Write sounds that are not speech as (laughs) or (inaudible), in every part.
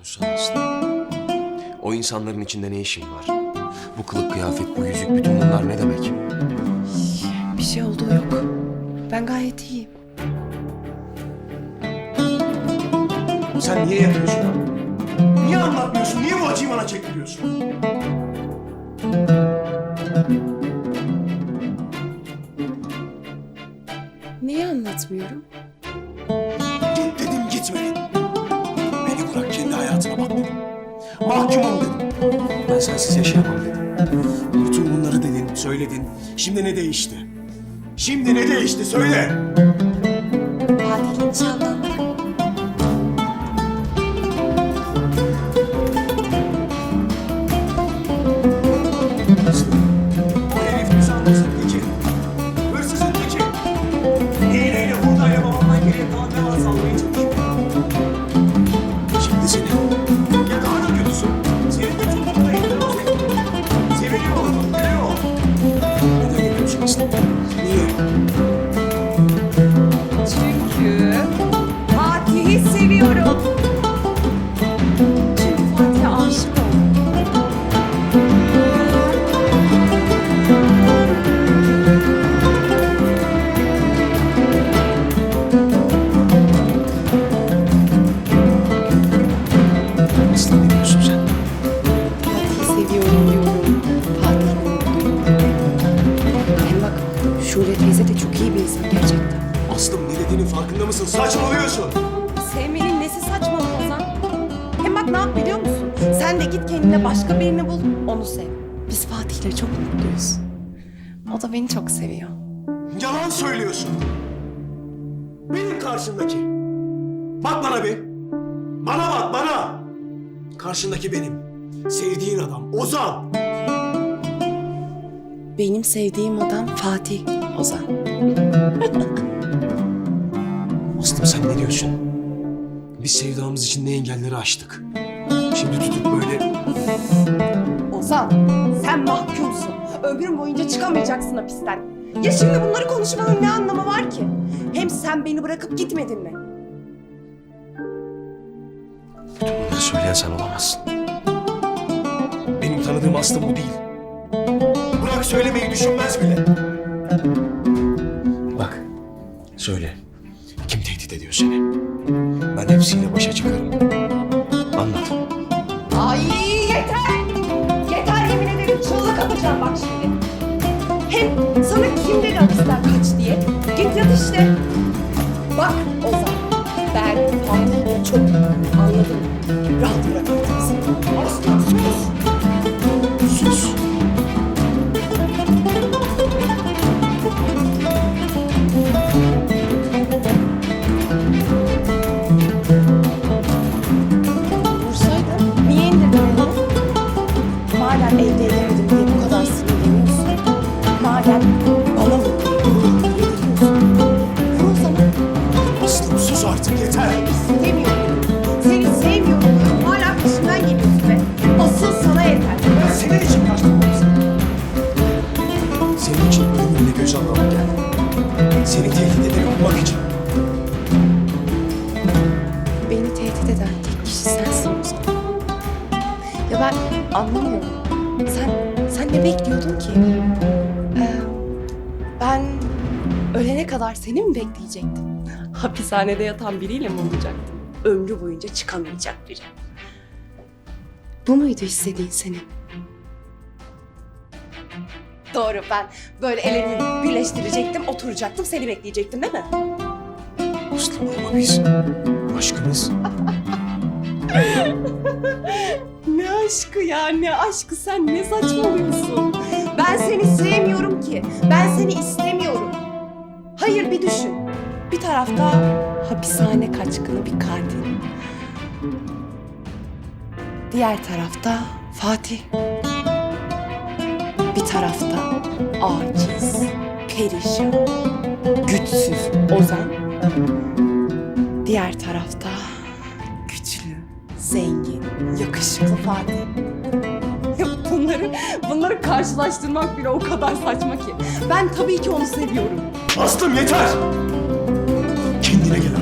Konuşsana Aslı. O insanların içinde ne işin var? Bu kılık kıyafet, bu yüzük, bütün bunlar ne demek? Bir şey olduğu yok. Ben gayet iyiyim. Sen niye yapıyorsun? Niye anlatmıyorsun? Niye bu acıyı bana çektiriyorsun? Niye anlatmıyorum? Mahkumum dedim. Ben sensiz yaşayamam dedim. Bütün bunları dedin, söyledin. Şimdi ne değişti? Şimdi ne değişti? Söyle. Niye? Çünkü Fatih'i seviyorum. Çünkü Fatih'e farkında mısın? Saçmalıyorsun. Sevmenin nesi saçma Ozan? Hem bak ne yap biliyor musun? Sen de git kendine başka birini bul, onu sev. Biz Fatih'le çok mutluyuz. O da beni çok seviyor. Yalan söylüyorsun. Benim karşımdaki. Bak bana bir. Bana bak bana. Karşındaki benim. Sevdiğin adam Ozan. Benim sevdiğim adam Fatih Ozan. (laughs) Aslım sen ne diyorsun? Biz sevdamız için ne engelleri aştık. Şimdi tutup böyle Ozan, sen mahkumsun. Ömrün boyunca çıkamayacaksın hapisten. Ya şimdi bunları konuşmanın ne anlamı var ki? Hem sen beni bırakıp gitmedin mi? Bütün bunları söyleyen sen olamazsın. benim tanıdığım Aslı bu değil. Bırak söylemeyi düşünmez bile. Bak, söyle. Atacağım bak şimdi. Hem sana kim dedi hapisten kaç diye? Git yat işte. Bak senin için ölümünle göz almam geldi. Seni tehdit ederek bulmak için. Beni tehdit eden tek kişi sensin o zaman. Ya ben anlamıyorum. Sen, sen ne bekliyordun ki? Ee, ben ölene kadar seni mi bekleyecektim? Hapishanede yatan biriyle mi olacaktım? Ömrü boyunca çıkamayacak biri. Bu muydu istediğin senin? Doğru ben böyle ellerimi birleştirecektim, oturacaktım, seni bekleyecektim değil mi? Ama biz aşkımız (laughs) Ne aşkı ya ne aşkı sen ne saçmalıyorsun? Ben seni sevmiyorum ki. Ben seni istemiyorum. Hayır bir düşün. Bir tarafta hapishane kaçkını bir katil. Diğer tarafta Fatih. Bir tarafta aciz, perişan, güçsüz Ozan. Diğer tarafta güçlü, zengin, yakışıklı Fatih. Ya bunları, bunları karşılaştırmak bile o kadar saçma ki. Ben tabii ki onu seviyorum. Aslım yeter! Kendine gel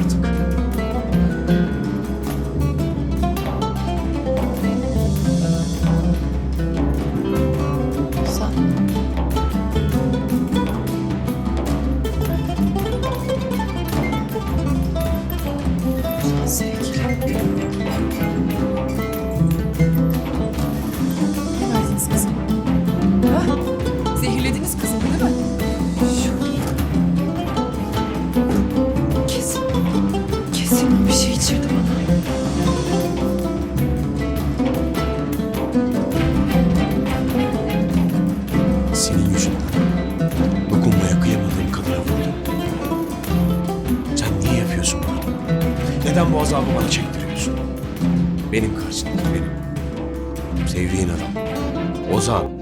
Sinan bir şey içirdi bana. Senin yüzünden. Dokunmaya kıyamadığım kadına vurdum. Sen niye yapıyorsun bunu? Neden bu azabı bana çektiriyorsun? Benim karşımda benim. Sevdiğin adam. Ozan.